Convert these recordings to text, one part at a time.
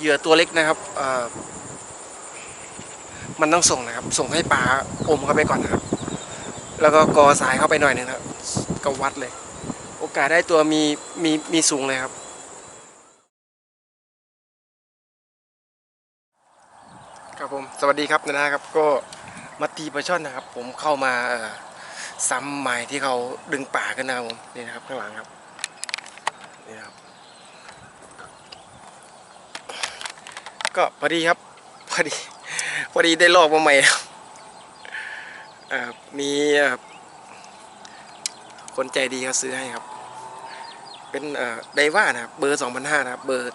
เหยื่อตัวเล็กนะครับมันต้องส่งนะครับ ส่งให้ปลาอมเข้าไปก่อนนะครับ แล้วก็กอสายเข้าไปหน่อยนึงนะครับก็วัดเลย โอกาสได้ตัวมีมีมีสูงเลยครับ ครับผมสวัสดีครับนะนะครับ ก็มาตีปลาช่อนนะครับ ผมเข้ามาซ้ำหมายที่เขาดึงป่ากันนะครับผมนี่นะครับข้างหลังครับนี่นะครับ ก็พอดีครับ พอดี พอดีได้ลอกมาใหม่ครับมีคนใจดีเขาซื้อให้ครับ เป็นไดว่านะครับ เบอร์2005นะครับ เบอร์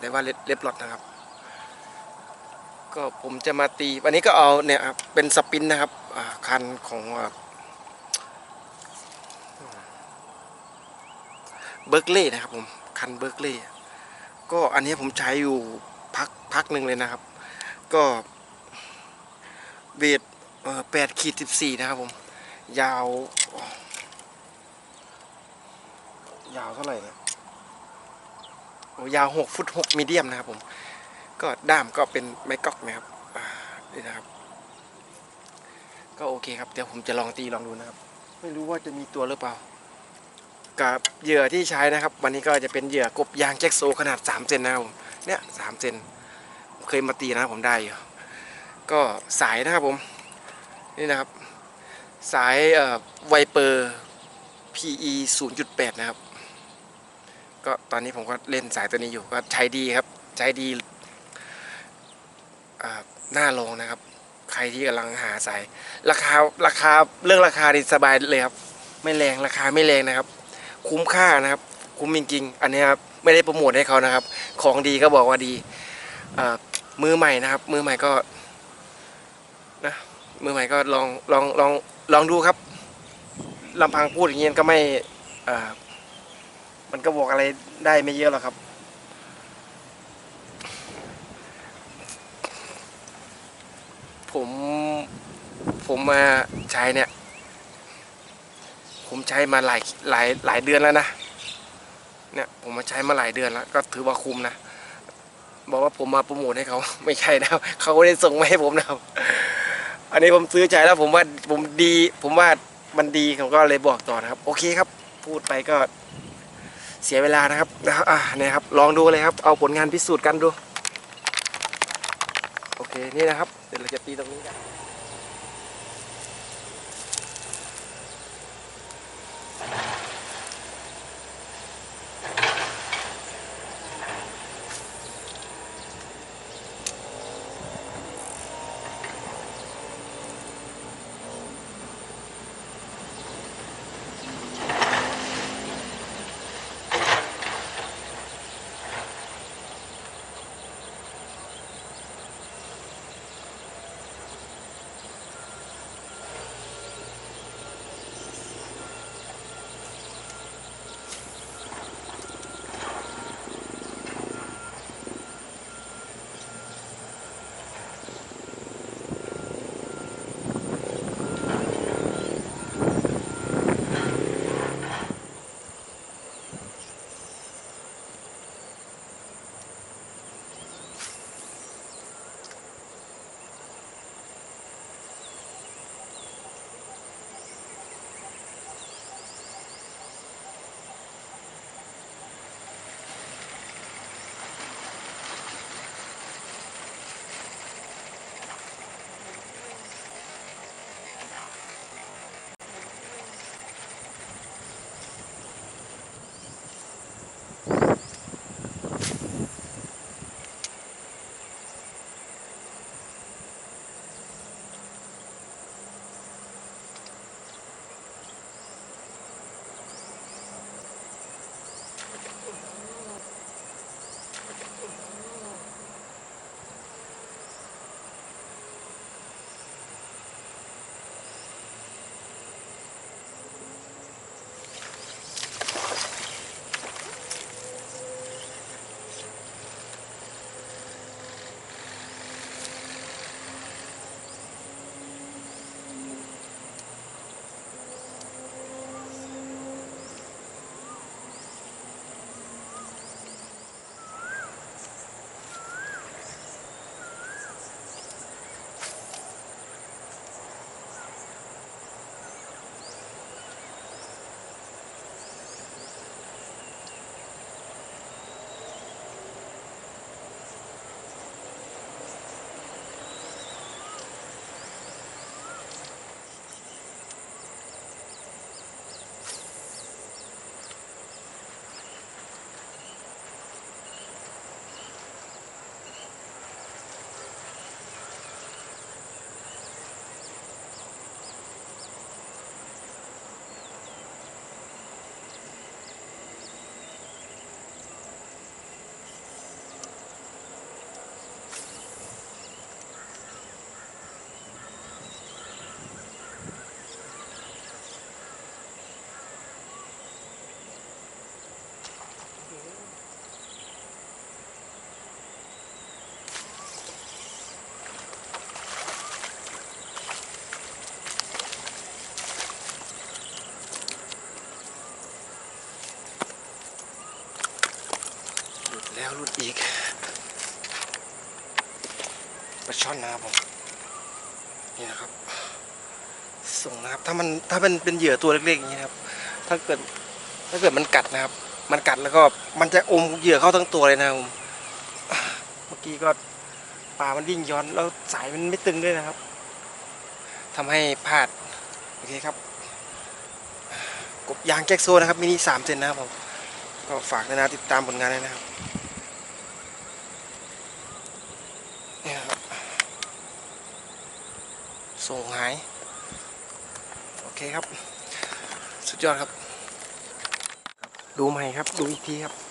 ไดว่าเล็บลอดนะครับ ก็ผมจะมาตี วันนี้ก็เอาเนี่ยครับ เป็นสปินนะครับคันของเบิร์กเล่นะครับผม คันเบิร์กเล่ก็อันนี้ผมใช้อยู่ พักหนึ่งเลยนะครับ ก็เวทแปดขีดสิบสี่นะครับผม ยาว ยาวเท่าไหร่เนี่ยยาวหกฟุตหกมีเดียมนะครับผม ก็ด้ามก็เป็นไม้ก๊อกนะครับนี่นะครับ ก็โอเคครับ เดี๋ยวผมจะลองตีลองดูนะครับ ไม่รู้ว่าจะมีตัวหรือเปล่า กับเหยื่อที่ใช้นะครับ วันนี้ก็จะเป็นเหยื่อกบยางแจ็คโซขนาด 3 เซนนะครับผม เนี่ยสามเซน เคยมาตีนะครับผมได้อยู่ก็สายนะครับผม นี่นะครับ สายเอ่อไวเปอร์ PE 0.8 นะครับ ก็ตอนนี้ผมก็เล่นสายตัวนี้อยู่ก็ใช้ดีครับ ใช้ดีอ่าหน้าลงนะครับ ใครที่กำลังหาสาย ราคาราคาเรื่องราคาดีสบายเลยครับ ไม่แรงราคาไม่แรงนะครับ คุ้มค่านะครับ คุ้มจริงๆอันนี้ครับไม่ได้โปรโมทให้เขานะครับ ของดีก็บอกว่าดีอ่า มือใหม่นะครับ มือใหม่ก็นะมือใหม่ก็ลองลองลองลองดูครับลำพังพูดอย่างนี้ก็ไม่อ่ามันก็บอกอะไรได้ไม่เยอะหรอกครับ ผมผมมาใช้เนี่ย ผมใช้มาหลายหลายหลายเดือนแล้วนะเนี่ยผมมาใช้มาหลายเดือนแล้ว ก็ถือว่าคุ้มนะ บอกว่าผมมาโปรโมทให้เขาไม่ใช่นะครับเขาไม่ได้ส่งมาให้ผมนะครับ อันนี้ผมซื้อใจแล้วผมว่าผมดี ผมว่ามันดีผมก็เลยบอกต่อนะครับ โอเคครับ พูดไปก็เสียเวลานะครับนะครับอ่าเนี่ยครับ ลองดูเลยครับ เอาผลงานพิสูจน์กันดู โอเคนี่นะครับ เดี๋ยวเราจะตีตรงนี้กัน อีกปลาช่อนนะครับผมนี่นะครับ ส่งนะครับ ถ้ามันถ้าเป็นเป็นเหยื่อตัวเล็กๆอย่างนี้นะครับ ถ้าเกิดถ้าเกิดมันกัดนะครับ มันกัดแล้วก็มันจะอมเหยื่อเข้าทั้งตัวเลยนะครับผมเมื่อกี้ก็ปลามันวิ่งย้อนแล้วสายมันไม่ตึงด้วยนะครับทำให้พลาดโอเคครับ กบยางแจ็คโซนะครับมินิสามเซนนะครับผมก็ฝากด้วยนะติดตามผลงานด้วยนะครับเนี่ยครับ ส่งหาย โอเคครับ สุดยอดครับ ดูใหม่ครับ ดูอีกทีครับ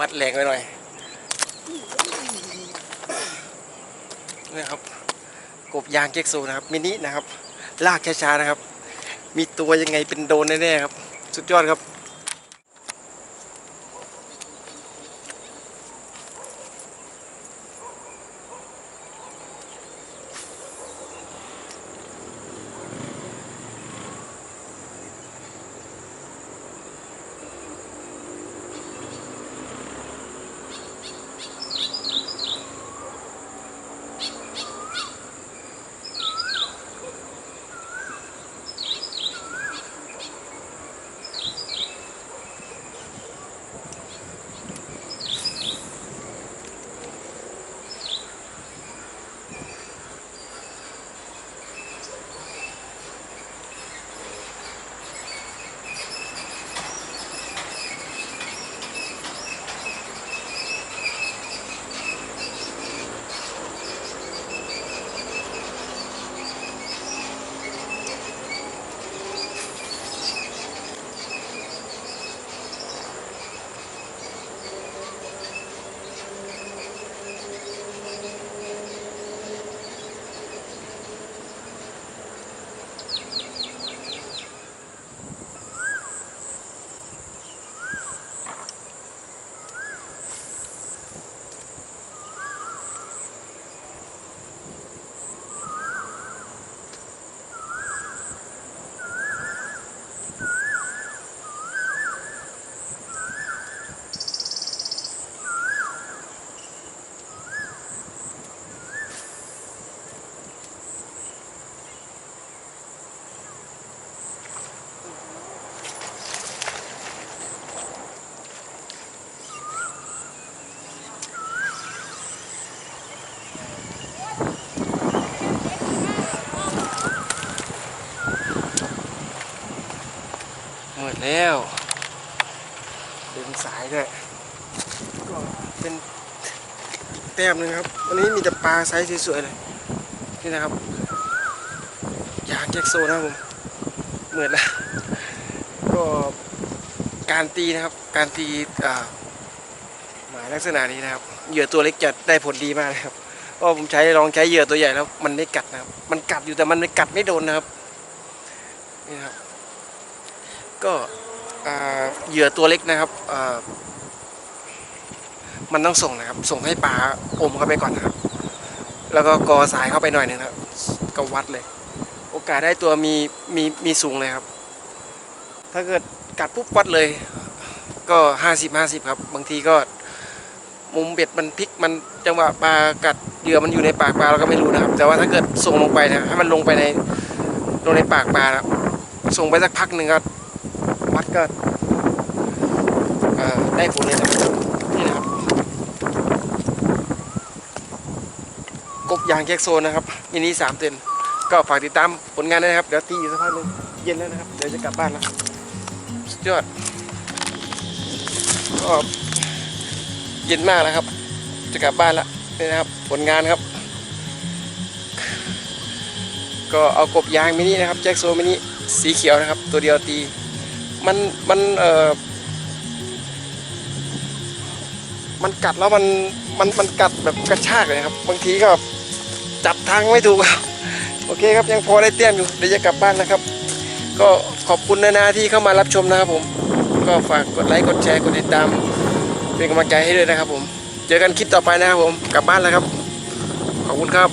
วัดแรงไปหน่อยนะครับ กบยางเก็กโซนะครับมินินะครับ ลากช้าๆนะครับ มีตัวยังไงเป็นโดนแน่ๆครับ สุดยอดครับ ต้มนึงครับ วันนี้มีแต่ปลาไซส์สวยๆเลย นี่นะครับยางแจ็คโซนะครับผมเหมือนแล้วก็การตีนะครับ การตีหมายลักษณะนี้นะครับ เหยื่อตัวเล็กจะได้ผลดีมากนะครับก็ผมใช้ลองใช้เหยื่อตัวใหญ่แล้วมันไม่กัดนะครับ มันกัดอยู่แต่มันไม่กัดไม่โดนนะครับ นี่นะครับ ก็เหยื่อตัวเล็กนะครับ มันต้องส่งนะครับ ส่งให้ปลาอมเข้าไปก่อนนะครับ แล้วก็กอสายเข้าไปหน่อยนึงนะครับก็วัดเลย โอกาสได้ตัวมีมีมีสูงเลยครับ ถ้าเกิดกัดปุ๊บวัดเลย ก็ห้าสิบห้าสิบครับ บางทีก็มุมเบ็ดมันพลิกมันจังหวะปลากัดเหยื่อมันอยู่ในปากปลาเราก็ไม่รู้นะครับ แต่ว่าถ้าเกิดส่งลงไปนะให้มันลงไปในลงในปากปลาครับส่งไปสักพักหนึ่งก็วัดก็ได้ผลเลยนะครับ กบยางแจ็คโซนนะครับมินิสามเซนก็ฝากติดตามผลงานด้วยนะครับ เดี๋ยวตีอยู่สักพักหนึงเย็นแล้วนะครับ เดี๋ยวจะกลับบ้านแล้วสุดยอดก็เย็นมากแล้วครับ จะกลับบ้านแล้วนี่นะครับผลงานครับ ก็เอากบยางมินินะครับแจ็คโซมินิสีเขียวนะครับ ตัวเดียวตี มันมันเอ่อมันกัดแล้วมันมันมันกัดแบบกระชากเลยครับ บางทีก็ จับทางไม่ถูกครับโอเคครับยังพอได้เตี้ยมอยู่เดี๋ยวจะกลับบ้านนะครับ ก็ขอบคุณนานาที่เข้ามารับชมนะครับผม ก็ฝากกดไลค์กดแชร์กดติดตาม เป็นกำลังใจให้ด้วยนะครับผม เจอกันคลิปต่อไปนะครับผมกลับบ้านแล้วครับ ขอบคุณครับ